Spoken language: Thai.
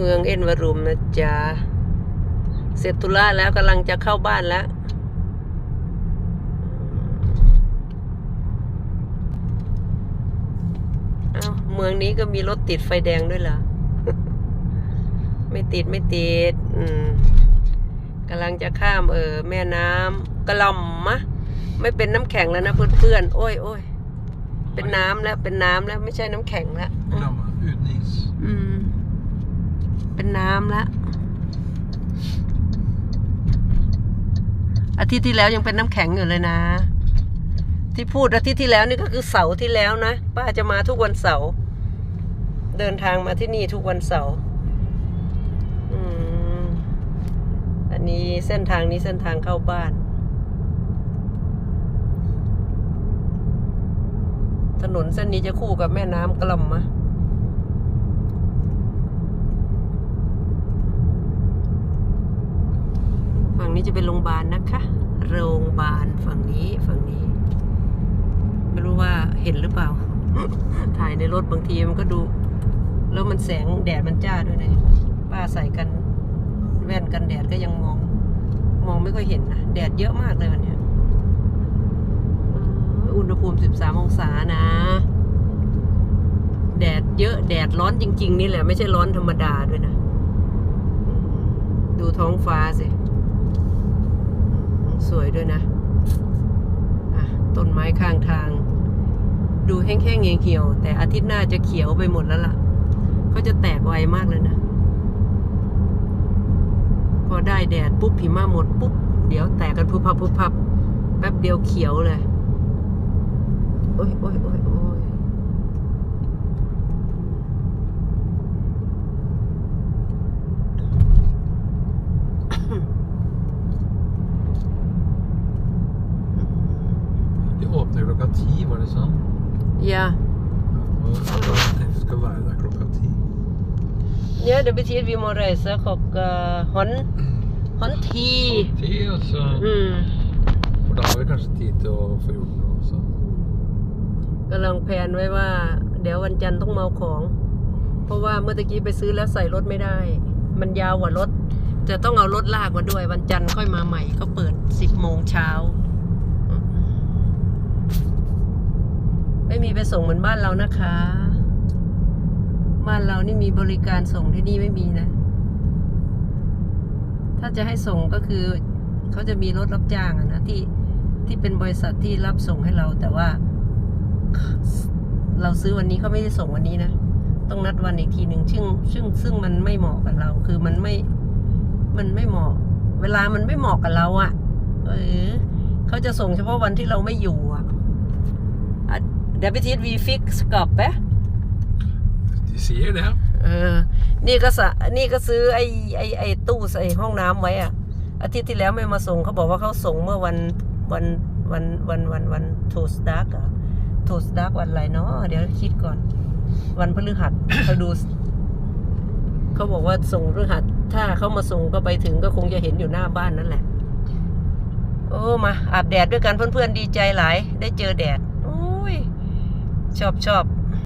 เมืองเอ็นวารุมนะจ๊ะ เสร็จธุระแล้วกำลังจะเข้าบ้านแล้ว เอ้า เมืองนี้ก็มีรถติดไฟแดงด้วยเหรอ ไม่ติดไม่ติด อืมกำลังจะข้ามเออแม่น้ำกระหลำมะ ไม่เป็นน้ำแข็งแล้วนะเพื่อนๆ โอ้ยโอ้ยเป็นน้ำแล้วเป็นน้ำแล้วไม่ใช่น้ำแข็งแล้ว Glömma, uten is. เป็นน้ำแล้ว อาทิตย์ที่แล้วยังเป็นน้ำแข็งอยู่เลยนะ ที่พูดอาทิตย์ที่แล้วนี่ก็คือเสาร์ที่แล้วนะ ป้าจะมาทุกวันเสาร์เดินทางมาที่นี่ทุกวันเสาร์อันนี้เส้นทางนี้เส้นทางเข้าบ้าน ถนนเส้นนี้จะคู่กับแม่น้ำกล่ำมะ ฝั่งนี้จะเป็นโรงพยาบาลนะคะ โรงพยาบาลฝั่งนี้ฝั่งนี้ ไม่รู้ว่าเห็นหรือเปล่า ถ่ายในรถบางทีมันก็ดู แล้วมันแสงแดดมันจ้าด้วยนะป้าใส่กันแว่นกันแดดก็ยังมอง มองไม่ค่อยเห็นนะแดดเยอะมากเลยวันนี้อุณหภูมิ 13 องศานะ แดดเยอะแดดร้อนจริง ๆ นี่แหละ ไม่ใช่ร้อนธรรมดาด้วยนะ ดูท้องฟ้าสิ สวยด้วยนะะต้นไม้ข้างทาง ดูแห้งๆเหี่ยวๆแต่อาทิตย์หน้าจะเขียวไปหมดแล้วล่ะเขาจะแตกไวมากเลยนะ พอได้แดดปุ๊บหิมะหมดปุ๊บ เดี๋ยวแตกกันพุบพับพุบพับแป๊บเดียวเขียวเลย โอ้ยโอ้ยโอ้ยโอ้ย Det åpner klokka ti, var det sånn? อย่า Og da tenkte jeg skal være der klokka ti. Ja, det betyr vi må reise klokka hånd, hånd ti. Ti, og så Mm. For da har vi kanskje tid til å få gjort noe også. กำลังแพลนไว้ว่า เดี๋ยววันจันทร์ต้องมาเอาของ เพราะว่าเมื่อตะกี้ไปซื้อแล้วใส่รถไม่ได้ มันยาวกว่ารถ จะต้องเอารถลากมาด้วย วันจันทร์ค่อยมาใหม่ ก็เปิดสิบโมงเช้า ไม่มีไป ส่งเหมือนบ้านเรานะคะ บ้านเรานี่มีบริการส่งที่นี่ไม่มีนะ ถ้าจะให้ส่งก็คือเขาจะมีรถรับจ้างนะที่ที่เป็นบริษัทที่รับส่งให้เรา แต่ว่า เราซื้อวันนี้เขาไม่ได้ส่งวันนี้นะต้องนัดวันอีกทีหนึ่งซึ่งซึ่งซึ่งมันไม่เหมาะกับเรา คือมันไม่ มันไม่เหมาะ เวลามันไม่เหมาะกับเราอะ่ะ เออเขาจะส่งเฉพาะวันที่เราไม่อยู่อะ่ะ เดี๋ยวไปทีวีฟิกกลับไป De sier det. เออ นี่ก็สะนี่ก็ซื้อไอ้ไอ้ไอ้ตู้ใส่ห้องน้ำไว้อะอาทิตย์ที่แล้วไม่มาส่งเขาบอกว่าเขาส่งเมื่อวันวันวันวันวันวันทูสดักอะทูสดักวันอะไรเนาะเดี๋ยวคิดก่อน วันพฤหัส เขาดู เขาบอกว่าส่งพฤหัส ถ้าเขามาส่งก็ไปถึงก็คงจะเห็นอยู่หน้าบ้านนั่นแหละ โอ้มาอาบแดดด้วยกันเพื่อนๆดีใจหลาย ได้เจอแดดโอ้ย ชอบชอบ